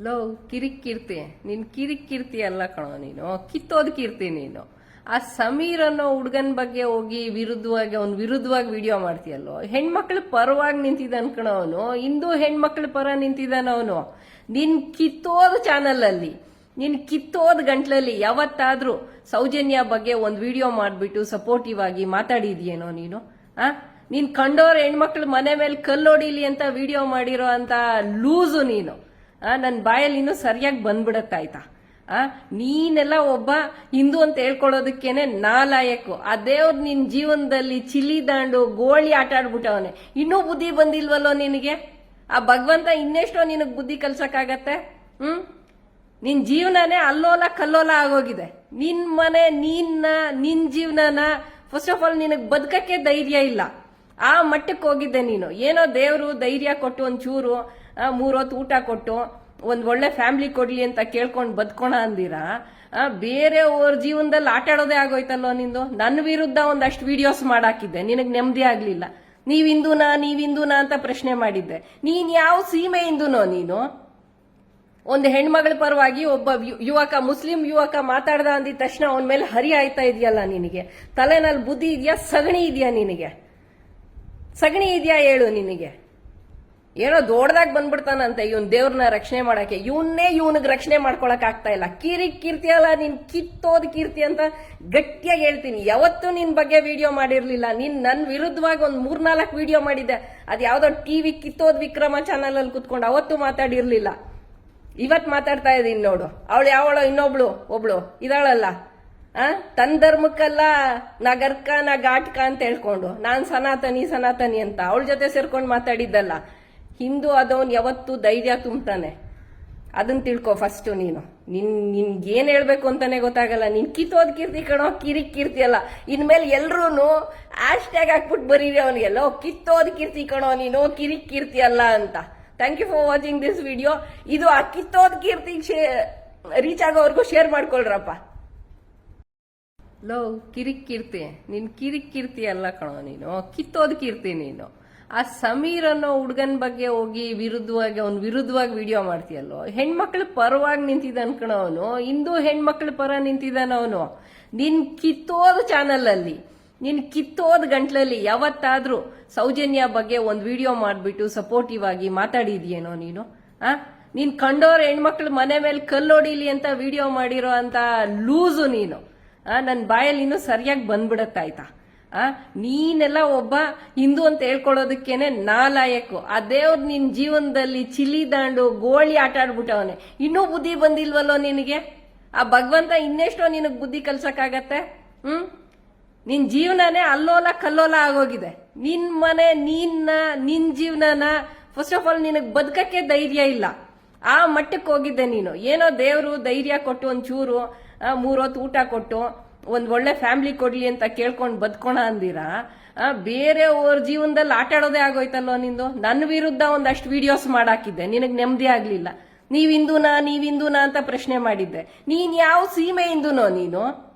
Low Kirik ಕೀರ್ತಿ ನೀನ್ ಕಿರಿಕ್ ಕೀರ್ತಿ ಅಲ್ಲ ಕಣೋ ನೀನು. ಕಿತ್ತೋದ್ ಕೀರ್ತಿ ನೀನು. ಆ ಸಮೀರ್ ಅನ್ನೋ ಹುಡುಗನ ಬಗ್ಗೆ ಹೋಗಿ ವಿರುದ್ಧವಾಗಿ, ಅವ್ನ್ ವಿರುದ್ಧವಾಗಿ ವಿಡಿಯೋ ಮಾಡ್ತೀಯಲ್ಲೋ? ಹೆಣ್ಮಕ್ಳ ಪರವಾಗಿ ನಿಂತಿದ್ದಾನ ಕಣೋ ಅವನು. ಇಂದು ಹೆಣ್ಮಕ್ಳ ಪರ ನಿಂತಿದ್ದಾನ ಅವನು. ನಿನ್ ಕಿತ್ತೋದ್ ಚಾನಲ್ ಅಲ್ಲಿ ನಿನ್ ಕಿತ್ತೋದ್ ಗಂಟ್ಲಲ್ಲಿ ಯಾವತ್ತಾದ್ರೂ ಸೌಜನ್ಯ ಬಗ್ಗೆ ಒಂದ್ ವಿಡಿಯೋ ಮಾಡ್ಬಿಟ್ಟು ಸಪೋರ್ಟಿವ್ ಆಗಿ ಮಾತಾಡಿದ್ಯೇನೋ ನೀನು? ಆ? ನೀನ್ ಕಂಡೋರ್ ಹೆಣ್ಮಕ್ಳು ಮನೆ ಮೇಲೆ ಕಲ್ಲೊಡಿಲಿ ಅಂತ ವಿಡಿಯೋ ಮಾಡಿರೋ ಅಂತ ಲೂಸು ನೀನು. ಆ, ನನ್ ಬಾಯಲ್ಲಿ ಇನ್ನೂ ಸರಿಯಾಗಿ ಬಂದ್ಬಿಡತ್ತಾಯ್ತಾ ಆ, ನೀನೆಲ್ಲ ಒಬ್ಬ ಹಿಂದೂ ಅಂತ ಹೇಳ್ಕೊಳ್ಳೋದಕ್ಕೇನೆ ನಾಲಾಯಕು. ಆ ದೇವ್ರು ನಿನ್ ಜೀವನದಲ್ಲಿ ಚಿಲಿ ದಾಂಡು, ಗೋಳಿ ಆಟ ಆಡ್ಬಿಟ್ಟವನೆ. ಇನ್ನೂ ಬುದ್ಧಿ ಬಂದಿಲ್ವಲ್ಲೋ ನಿನಗೆ? ಆ ಭಗವಂತ ಇನ್ನೆಷ್ಟೋ ನಿನಗ್ ಬುದ್ಧಿ ಕಲ್ಸಕ್ಕಾಗತ್ತೆ? ಹ್ಮ್? ನಿನ್ ಜೀವನನೇ ಅಲ್ಲೋಲ ಕಲ್ಲೋಲ ಆಗೋಗಿದೆ. ನಿನ್ ಮನೆ, ನಿನ್ನ, ನಿನ್ ಜೀವನನ ಫಸ್ಟ್ ಆಫ್ ಆಲ್ ನಿನಗ್ ಬದುಕಕ್ಕೆ ಧೈರ್ಯ ಇಲ್ಲ. ಆ ಮಟ್ಟಕ್ಕೆ ಹೋಗಿದ್ದೆ ನೀನು. ಏನೋ ದೇವ್ರು ಧೈರ್ಯ ಕೊಟ್ಟು ಒಂಚೂರು ಮೂರೊತ್ತು ಊಟ ಕೊಟ್ಟು, ಒಂದ್ ಒಳ್ಳೆ ಫ್ಯಾಮಿಲಿ ಕೊಡ್ಲಿ ಅಂತ ಕೇಳ್ಕೊಂಡು ಬದ್ಕೋಣ ಅಂದಿರಾ? ಬೇರೆ ಬೇರೆಯವ್ರ ಜೀವನದಲ್ಲಿ ಆಟ ಆಡೋದೇ ಆಗೋಯ್ತಲ್ಲೋ ನಿಂದು? ನನ್ನ ವಿರುದ್ಧ ಒಂದಷ್ಟು ವಿಡಿಯೋಸ್ ಮಾಡಾಕಿದ್ದೆ. ನಿನಗೆ ನೆಮ್ಮದಿ ಆಗ್ಲಿಲ್ಲ. ನೀವು ಹಿಂದೂನಾ ನೀವು ಹಿಂದೂನಾ ಅಂತ ಪ್ರಶ್ನೆ ಮಾಡಿದ್ದೆ. ನೀನ್ ಯಾವ ಸೀಮೆ ಹಿಂದೂನೋ ನೀನು? ಒಂದು ಹೆಣ್ಮಗಳ ಪರವಾಗಿ ಒಬ್ಬ ಯುವಕ, ಮುಸ್ಲಿಂ ಯುವಕ ಮಾತಾಡ್ದ ಅಂದಿದ ತಕ್ಷಣ ಅವನ ಮೇಲೆ ಹರಿ ಆಯ್ತಾ ಇದೆಯಲ್ಲ ನಿನಗೆ? ತಲೆನಲ್ಲಿ ಬುದ್ಧಿ ಇದೆಯಾ? ಸಗಣಿ ಇದೆಯಾ ನಿನಗೆ? ಸಗಣಿ ಇದೆಯಾ ಹೇಳು ನಿನಗೆ? ಏನೋ ದೊಡ್ಡದಾಗಿ ಬಂದ್ಬಿಡ್ತಾನಂತೆ ಇವನ್ ದೇವ್ರನ್ನ ರಕ್ಷಣೆ ಮಾಡಕ್ಕೆ. ಇವನ್ನೇ ಇವನಿಗೆ ರಕ್ಷಣೆ ಮಾಡ್ಕೊಳಕ್ ಆಗ್ತಾ ಇಲ್ಲ. ಕಿರಿ ಕೀರ್ತಿ ಅಲ್ಲ, ನೀನ್ ಕಿತ್ತೋದ್ ಕೀರ್ತಿ ಅಂತ ಗಟ್ಟಿಯಾಗಿ ಹೇಳ್ತೀನಿ. ಯಾವತ್ತೂ ನಿನ್ ಬಗ್ಗೆ ವಿಡಿಯೋ ಮಾಡಿರ್ಲಿಲ್ಲ. ನೀನ್ ನನ್ ವಿರುದ್ಧವಾಗಿ ಒಂದ್ ಮೂರ್ನಾಲ್ಕು ವಿಡಿಯೋ ಮಾಡಿದ್ದೆ. ಅದ್ ಯಾವ್ದೋ ಟಿವಿ ಕಿತ್ತೋದ್ ವಿಕ್ರಮ ಚಾನಲ್ ಅಲ್ಲಿ ಕುತ್ಕೊಂಡು ಅವತ್ತು ಮಾತಾಡಿರ್ಲಿಲ್ಲ. ಇವತ್ ಮಾತಾಡ್ತಾ ಇದೀನಿ ನೋಡು. ಅವಳು ಯಾವಳು ಇನ್ನೊಬ್ಳು, ಒಬ್ಳು, ಇದಾಳಲ್ಲ. ಆ? ತನ್ ಧರ್ಮಕ್ಕಲ್ಲ ನಾ ಗರ್ಕ, ನಾ ಘಾಟ್ಕ ಅಂತ ಹೇಳ್ಕೊಂಡು, ನಾನ್ ಸನಾತನಿ ಸನಾತನಿ ಅಂತ. ಅವಳ ಜೊತೆ ಸೇರ್ಕೊಂಡು ಮಾತಾಡಿದ್ದಲ್ಲ. ಹಿಂದೂ ಆದವನ್ ಯಾವತ್ತೂ ಧೈರ್ಯ ತುಂಬ್ತಾನೆ. ಅದನ್ನ ತಿಳ್ಕೊ ಫಸ್ಟ್ ನೀನು. ನಿನ್, ನಿನ್ಗೆ ಏನ್ ಹೇಳ್ಬೇಕು ಅಂತಾನೆ ಗೊತ್ತಾಗಲ್ಲ. ನಿನ್ ಕಿತ್ತೋದ್ ಕೀರ್ತಿ ಕಣೋ ಕಿರಿಕ್ ಕೀರ್ತಿ ಅಲ್ಲ. ಇನ್ಮೇಲೆ ಎಲ್ರೂ ಆಶ್ ಟ್ಯಾಗ್ ಹಾಕ್ಬಿಟ್ಟು ಬರೀರಿ ಅವನಿಗೆಲ್ಲ ಕಿತ್ತೋದ್ ಕೀರ್ತಿ ಕಣೋ, ನೀನು ಕಿರಿಕ್ ಕೀರ್ತಿ ಅಲ್ಲ ಅಂತ. Thank you for watching this video ಇದು ಆ ಕಿತ್ತೋದ್ ಕೀರ್ತಿ ರೀಚ್ ಆಗೋವರೆಗೂ ಶೇರ್ ಮಾಡ್ಕೊಳ್ರಪ್ಪ. ಲೋ ಕಿರಿಕ್ ಕೀರ್ತಿ. ನಿನ್ ಕಿರಿಕ್ ಕೀರ್ತಿ ಅಲ್ಲ ಕಣೋ ನೀನು. ಕಿತ್ತೋದ್ ಕೀರ್ತಿ ನೀನು. ಆ ಸಮೀರ್ ಅನ್ನೋ ಹುಡುಗನ ಬಗ್ಗೆ ಹೋಗಿ ವಿರುದ್ಧವಾಗಿ ಅವ್ನ್ ವಿರುದ್ಧವಾಗಿ ವಿಡಿಯೋ ಮಾಡ್ತೀಯಲ್ಲೋ? ಹೆಣ್ಮಕ್ಳ ಪರವಾಗಿ ನಿಂತಿದ್ದ ಕಣ ಅವನು. ಹಿಂದೂ ಹೆಣ್ಮಕ್ಳ ಪರ ನಿಂತಿದ್ದಾನ ಅವನು. ನಿನ್ ಕಿತ್ತೋದ್ ಚಾನಲ್ ಅಲ್ಲಿ ನಿನ್ ಕಿತ್ತೋದ್ ಗಂಟ್ಲಲ್ಲಿ ಯಾವತ್ತಾದ್ರೂ ಸೌಜನ್ಯ ಬಗ್ಗೆ ಒಂದ್ ವಿಡಿಯೋ ಮಾಡ್ಬಿಟ್ಟು ಸಪೋರ್ಟಿವ್ ಆಗಿ ಮಾತಾಡಿದ್ಯೇನೋ ನೀನು? ಆ? ನೀನ್ ಕಂಡೋರ್ ಹೆಣ್ಮಕ್ಳು ಮನೆ ಮೇಲೆ ಕಲ್ಲೊಡಿಲಿ ಅಂತ ವಿಡಿಯೋ ಮಾಡಿರೋ ಅಂತ ಲೂಸು ನೀನು. ಆ, ನನ್ ಬಾಯಲ್ಲಿ ಇನ್ನೂ ಸರಿಯಾಗಿ ಬಂದ್ಬಿಡತ್ತಾಯ್ತಾ ಆ? ನೀನೆಲ್ಲ ಒಬ್ಬ ಹಿಂದೂ ಅಂತ ಹೇಳ್ಕೊಳ್ಳೋದಕ್ಕೇನೆ ನಾಲಾಯಕು. ಆ ದೇವ್ರು ನಿನ್ ಜೀವನದಲ್ಲಿ ಚಿಲಿ ದಾಂಡು, ಗೋಳಿ ಆಟ ಆಡ್ಬಿಟ್ಟವನೆ. ಇನ್ನೂ ಬುದ್ಧಿ ಬಂದಿಲ್ವಲ್ಲೋ ನಿನಗೆ? ಆ ಭಗವಂತ ಇನ್ನೆಷ್ಟೋ ನಿನಗೆ ಬುದ್ಧಿ ಕಲ್ಸಕ್ಕಾಗತ್ತೆ? ಹ್ಮ್? ನಿನ್ ಜೀವನನೇ ಅಲ್ಲೋಲ ಕಲ್ಲೋಲ ಆಗೋಗಿದೆ. ನಿನ್ ಮನೆ, ನಿನ್ನ, ನಿನ್ ಜೀವನನ ಫಸ್ಟ್ ಆಫ್ ಆಲ್ ನಿನಗೆ ಬದುಕಕ್ಕೆ ಧೈರ್ಯ ಇಲ್ಲ. ಆ ಮಟ್ಟಕ್ಕೆ ಹೋಗಿದ್ದೆ ನೀನು. ಏನೋ ದೇವರು ಧೈರ್ಯ ಕೊಟ್ಟು ಒಂಚೂರು ಮೂರೊತ್ತು ಊಟ ಕೊಟ್ಟು ಒಂದ್ ಒಳ್ಳೆ ಫ್ಯಾಮಿಲಿ ಕೊಡ್ಲಿ ಅಂತ ಕೇಳ್ಕೊಂಡು ಬದ್ಕೋಣ ಅಂದಿರಾ? ಬೇರೆ ಅವ್ರ ಜೀವನದಲ್ಲಿ ಆಟ ಆಡೋದೇ ಆಗೋಯ್ತಲ್ಲೋ ನಿಂದು? ನನ್ನ ವಿರುದ್ಧ ಒಂದಷ್ಟು ವಿಡಿಯೋಸ್ ಮಾಡಾಕಿದ್ದೆ. ನಿನಗ್ ನೆಮ್ಮದಿ ಆಗ್ಲಿಲ್ಲ. ನೀವ್ ಹಿಂದೂನಾ ನೀವ್ ಹಿಂದೂನಾ ಅಂತ ಪ್ರಶ್ನೆ ಮಾಡಿದ್ದೆ. ನೀನ್ ಯಾವ ಸೀಮೆ ಹಿಂದೂನೋ ನೀನು?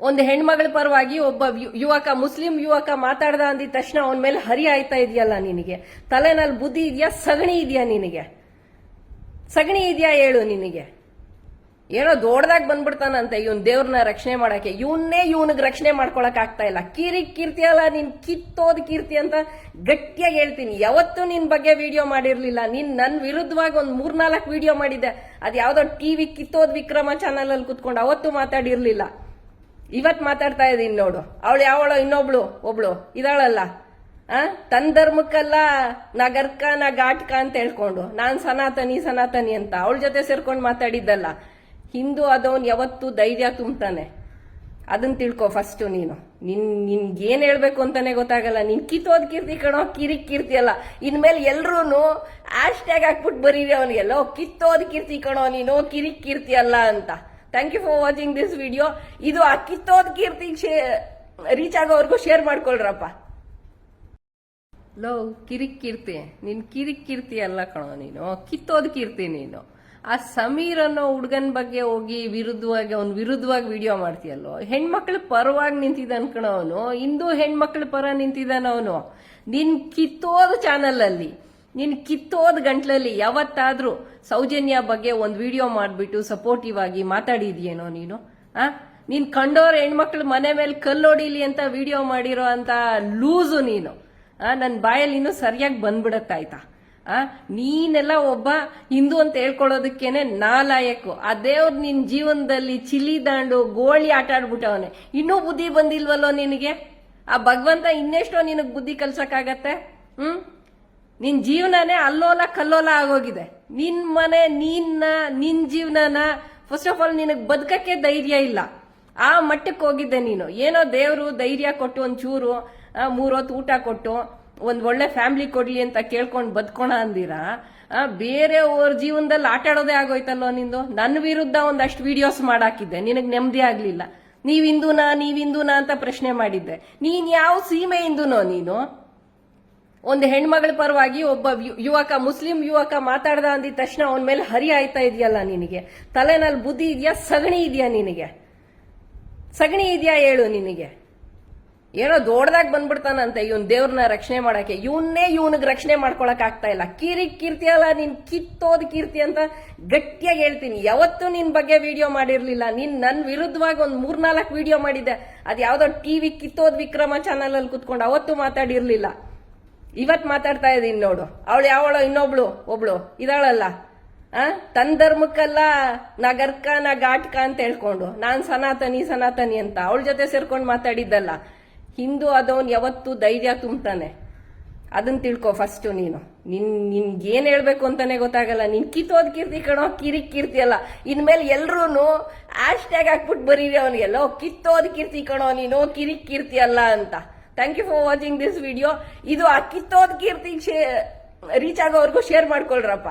ಒಂದು ಹೆಣ್ಮಗಳ ಪರವಾಗಿ ಒಬ್ಬ ಯುವಕ, ಮುಸ್ಲಿಂ ಯುವಕ ಮಾತಾಡ್ದ ಅಂದಿದ ತಕ್ಷಣ ಅವನ ಮೇಲೆ ಹರಿ ಆಯ್ತಾ ಇದೆಯಲ್ಲ ನಿನಗೆ? ತಲೆನಲ್ಲಿ ಬುದ್ಧಿ ಇದೆಯಾ, ಸಗಣಿ ಇದೆಯಾ ನಿನಗೆ? ಸಗಣಿ ಇದೆಯಾ ಹೇಳು ನಿನಗೆ? ಏನೋ ದೊಡ್ಡದಾಗ್ ಬಂದ್ಬಿಡ್ತಾನಂತೆ ಇವನ್ ದೇವ್ರನ್ನ ರಕ್ಷಣೆ ಮಾಡಕ್ಕೆ. ಇವನ್ನೇ ಇವನಿಗೆ ರಕ್ಷಣೆ ಮಾಡ್ಕೊಳಕ್ ಆಗ್ತಾ ಇಲ್ಲ. ಕಿರಿ ಕೀರ್ತಿ ಅಲ್ಲ, ನೀನ್ ಕಿತ್ತೋದ್ ಕೀರ್ತಿ ಅಂತ ಗಟ್ಟಿಯಾಗಿ ಹೇಳ್ತೀನಿ. ಯಾವತ್ತೂ ನಿನ್ ಬಗ್ಗೆ ವಿಡಿಯೋ ಮಾಡಿರ್ಲಿಲ್ಲ. ನೀನ್ ನನ್ ವಿರುದ್ಧವಾಗಿ ಒಂದ್ ಮೂರ್ನಾಲ್ಕು ವಿಡಿಯೋ ಮಾಡಿದ್ದೆ. ಅದ್ ಯಾವ್ದೋ ಟಿವಿ ಕಿತ್ತೋದ್ ವಿಕ್ರಮ ಚಾನಲ್ ಅಲ್ಲಿ ಕುತ್ಕೊಂಡು ಅವತ್ತು ಮಾತಾಡಿರ್ಲಿಲ್ಲ. ಇವತ್ ಮಾತಾಡ್ತಾ ಇದೀನಿ ನೋಡು. ಅವಳು ಯಾವಳೋ ಇನ್ನೊಬ್ಳು, ಒಬ್ಳು, ಇದಾಳಲ್ಲ. ಆ? ತನ್ ಧರ್ಮಕ್ಕಲ್ಲ, ನಾ ಗರ್ಕ, ನಾ ಘಾಟ್ಕ ಅಂತ ಹೇಳ್ಕೊಂಡು. ನಾನ್ ಸನಾತನಿ ಸನಾತನಿ ಅಂತ. ಅವಳ ಜೊತೆ ಸೇರ್ಕೊಂಡು ಮಾತಾಡಿದ್ದಲ್ಲ. ಹಿಂದೂ ಆದವನು ಯಾವತ್ತೂ ಧೈರ್ಯ ತುಂಬ್ತಾನೆ. ಅದನ್ನ ತಿಳ್ಕೊ ಫಸ್ಟ್ ನೀನು. ನಿನ್, ನಿನ್ಗೆ ಏನ್ ಹೇಳ್ಬೇಕು ಅಂತಾನೆ ಗೊತ್ತಾಗಲ್ಲ. ನಿನ್ ಕಿತ್ತೋದ್ ಕೀರ್ತಿ ಕಣೋ ಕಿರಿಕ್ ಕೀರ್ತಿ ಅಲ್ಲ. ಇನ್ಮೇಲೆ ಎಲ್ರೂನು ಆಶ್ ಟ್ಯಾಗ್ ಹಾಕ್ಬಿಟ್ಟು ಬರೀರಿ ಅವನಿಗೆಲ್ಲ ಕಿತ್ತೋದ್ ಕೀರ್ತಿ ಕಣೋ, ನೀನು ಕಿರಿಕ್ ಕೀರ್ತಿ ಅಲ್ಲ ಅಂತ. Thank you for watching this video ಇದು ಆ ಕಿತ್ತೋದ್ ಕೀರ್ತಿ ರೀಚ್ ಆಗೋವರೆಗೂ ಶೇರ್ ಮಾಡ್ಕೊಳ್ರಪ್ಪ. ಲೋ ಕಿರಿಕ್ ಕೀರ್ತಿ. ನಿನ್ ಕಿರಿಕ್ ಕೀರ್ತಿ ಅಲ್ಲ ಕಣೋ ನೀನು. ಕಿತ್ತೋದ್ ಕೀರ್ತಿ ನೀನು. ಆ ಸಮೀರ್ ಅನ್ನೋ ಹುಡುಗನ ಬಗ್ಗೆ ಹೋಗಿ ವಿರುದ್ಧವಾಗಿ ಅವ್ನ್ ವಿರುದ್ಧವಾಗಿ ವಿಡಿಯೋ ಮಾಡ್ತೀಯಲ್ಲೋ ಹೆಣ್ಮಕ್ಳ ಪರವಾಗಿ ನಿಂತಿದ್ದ ಕಣ ಅವನು. ಇಂದು ಹೆಣ್ಮಕ್ಳ ಪರ ನಿಂತಿದ್ದಾನ ಅವನು. ನಿನ್ ಕಿತ್ತೋದ್ ಚಾನಲ್ ಅಲ್ಲಿ. ನಿನ್ ಕಿತ್ತೋದ್ ಗಂಟ್ಲಲ್ಲಿ ಯಾವತ್ತಾದ್ರೂ ಸೌಜನ್ಯ ಬಗ್ಗೆ ಒಂದ್ ವಿಡಿಯೋ ಮಾಡ್ಬಿಟ್ಟು ಸಪೋರ್ಟಿವ್ ಆಗಿ ಮಾತಾಡಿದ್ಯೇನೋ ನೀನು? ಆ? ನೀನ್ ಕಂಡೋರ್ ಹೆಣ್ಮಕ್ಳು ಮನೆ ಮೇಲೆ ಕಲ್ಲೊಡಿಲಿ ಅಂತ ವಿಡಿಯೋ ಮಾಡಿರೋ ಅಂತ ಲೂಸು ನೀನು. ಆ, ನನ್ ಬಾಯಲ್ಲಿ ಇನ್ನೂ ಸರಿಯಾಗಿ ಬಂದ್ಬಿಡತ್ತಾಯ್ತಾ? ಆ? ನೀನೆಲ್ಲ ಒಬ್ಬ ಹಿಂದೂ ಅಂತ ಹೇಳ್ಕೊಳ್ಳೋದಕ್ಕೇನೆ ನಾಲಾಯಕು. ಆ ದೇವ್ರ ನಿನ್ ಜೀವನದಲ್ಲಿ ಚಿಲಿ ದಾಂಡು, ಗೋಳಿ ಆಟ ಆಡ್ಬಿಟ್ಟವನೆ. ಇನ್ನೂ ಬುದ್ಧಿ ಬಂದಿಲ್ವಲ್ಲೋ ನಿನಗೆ? ಆ ಭಗವಂತ ಇನ್ನೆಷ್ಟೋ ನಿನಗೆ ಬುದ್ಧಿ ಕಲ್ಸಕ್ಕಾಗತ್ತೆ? ಹ್ಮ್? ನಿನ್ ಜೀವನನೇ ಅಲ್ಲೋಲ ಕಲ್ಲೋಲ ಆಗೋಗಿದೆ. ನಿನ್ ಮನೆ, ನಿನ್ನ, ನಿನ್ ಜೀವನನ ಫಸ್ಟ್ ಆಫ್ ಆಲ್ ನಿನಗ್ ಬದುಕಕ್ಕೆ ಧೈರ್ಯ ಇಲ್ಲ. ಆ ಮಟ್ಟಕ್ಕೆ ಹೋಗಿದ್ದೆ ನೀನು. ಏನೋ ದೇವ್ರು ಧೈರ್ಯ ಕೊಟ್ಟು ಒಂಚೂರು ಮೂರೊತ್ತು ಊಟ ಕೊಟ್ಟು ಒಂದ್ ಒಳ್ಳೆ ಫ್ಯಾಮಿಲಿ ಕೊಡ್ಲಿ ಅಂತ ಕೇಳ್ಕೊಂಡು ಬದ್ಕೋಣ ಅಂದಿರಾ? ಬೇರೆ ಬೇರೆಯವ್ರ ಜೀವನದಲ್ಲಿ ಆಟ ಆಡೋದೇ ಆಗೋಯ್ತಲ್ವ ನಿಂದು? ನನ್ನ ವಿರುದ್ಧ ಒಂದಷ್ಟು ವಿಡಿಯೋಸ್ ಮಾಡಾಕಿದ್ದೆ. ನಿನಗ್ ನೆಮ್ಮದಿ ಆಗ್ಲಿಲ್ಲ. ನೀವ್ ಹಿಂದೂನಾ ನೀವ್ ಹಿಂದೂನಾ ಅಂತ ಪ್ರಶ್ನೆ ಮಾಡಿದ್ದೆ. ನೀನ್ ಯಾವ ಸೀಮೆ ಹಿಂದೂನೋ ನೀನು? ಒಂದು ಹೆಣ್ಮಗಳ ಪರವಾಗಿ ಒಬ್ಬ ಯುವಕ, ಮುಸ್ಲಿಂ ಯುವಕ ಮಾತಾಡ್ದ ಅಂದಿದ ತಕ್ಷಣ ಅವನ ಮೇಲೆ ಹರಿ ಆಯ್ತಾ ಇದೆಯಲ್ಲ ನಿನಗೆ? ತಲೆನಲ್ಲಿ ಬುದ್ಧಿ ಇದೆಯಾ? ಸಗಣಿ ಇದೆಯಾ ನಿನಗೆ? ಸಗಣಿ ಇದೆಯಾ ಹೇಳು ನಿನಗೆ? ಏನೋ ದೊಡ್ಡದಾಗಿ ಬಂದ್ಬಿಡ್ತಾನಂತೆ ಇವನ್ ದೇವ್ರನ್ನ ರಕ್ಷಣೆ ಮಾಡಕ್ಕೆ. ಇವನ್ನೇ ಇವನಿಗೆ ರಕ್ಷಣೆ ಮಾಡ್ಕೊಳಕ್ ಆಗ್ತಾ ಇಲ್ಲ. ಕಿರಿ ಕೀರ್ತಿ ಅಲ್ಲ, ನೀನ್ ಕಿತ್ತೋದ್ ಕೀರ್ತಿ ಅಂತ ಗಟ್ಟಿಯಾಗಿ ಹೇಳ್ತೀನಿ. ಯಾವತ್ತೂ ನಿನ್ ಬಗ್ಗೆ ವಿಡಿಯೋ ಮಾಡಿರ್ಲಿಲ್ಲ. ನೀನ್ ನನ್ ವಿರುದ್ಧವಾಗಿ ಒಂದ್ ಮೂರ್ನಾಲ್ಕು ವಿಡಿಯೋ ಮಾಡಿದ್ದೆ. ಅದ್ ಯಾವ್ದೋ ಟಿವಿ ಕಿತ್ತೋದ್ ವಿಕ್ರಮ ಚಾನಲ್ ಅಲ್ಲಿ ಕುತ್ಕೊಂಡು ಅವತ್ತು ಮಾತಾಡಿರ್ಲಿಲ್ಲ. ಇವತ್ ಮಾತಾಡ್ತಾ ಇದೀನಿ ನೋಡು. ಅವಳು ಯಾವಳೋ ಇನ್ನೊಬ್ಳು, ಒಬ್ಳು, ಇದಾಳಲ್ಲ. ಆ? ತನ್ ಧರ್ಮಕ್ಕಲ್ಲ ನಾ ಗರ್ಕ, ನಾ ಘಾಟ್ಕ ಅಂತ ಹೇಳ್ಕೊಂಡು, ನಾನ್ ಸನಾತನಿ ಸನಾತನಿ ಅಂತ. ಅವಳ ಜೊತೆ ಸೇರ್ಕೊಂಡು ಮಾತಾಡಿದ್ದಲ್ಲ. ಹಿಂದೂ ಆದವನು ಯಾವತ್ತೂ ಧೈರ್ಯ ತುಂಬ್ತಾನೆ. ಅದನ್ನ ತಿಳ್ಕೊ ಫಸ್ಟ್ ನೀನು. ನಿನ್, ನಿನ್ಗೆ ಏನ್ ಹೇಳ್ಬೇಕು ಅಂತಾನೆ ಗೊತ್ತಾಗಲ್ಲ. ನಿನ್ ಕಿತ್ತೋದ್ ಕೀರ್ತಿ ಕಣೋ ಕಿರಿಕ್ ಕೀರ್ತಿ ಅಲ್ಲ. ಇನ್ಮೇಲೆ ಎಲ್ರೂ ಆಶ್ ಟ್ಯಾಗ್ ಹಾಕ್ಬಿಟ್ಟು ಬರೀರಿ ಅವನಿಗೆಲ್ಲ ಕಿತ್ತೋದ್ ಕೀರ್ತಿ ಕಣೋ, ನೀನು ಕಿರಿಕ್ ಕೀರ್ತಿ ಅಲ್ಲ ಅಂತ. Thank you for watching this video ಇದು ಆ ಕಿತ್ತೋದ್ ಕೀರ್ತಿ ರೀಚ್ ಆಗೋವರೆಗೂ ಶೇರ್ ಮಾಡ್ಕೊಳ್ರಪ್ಪ.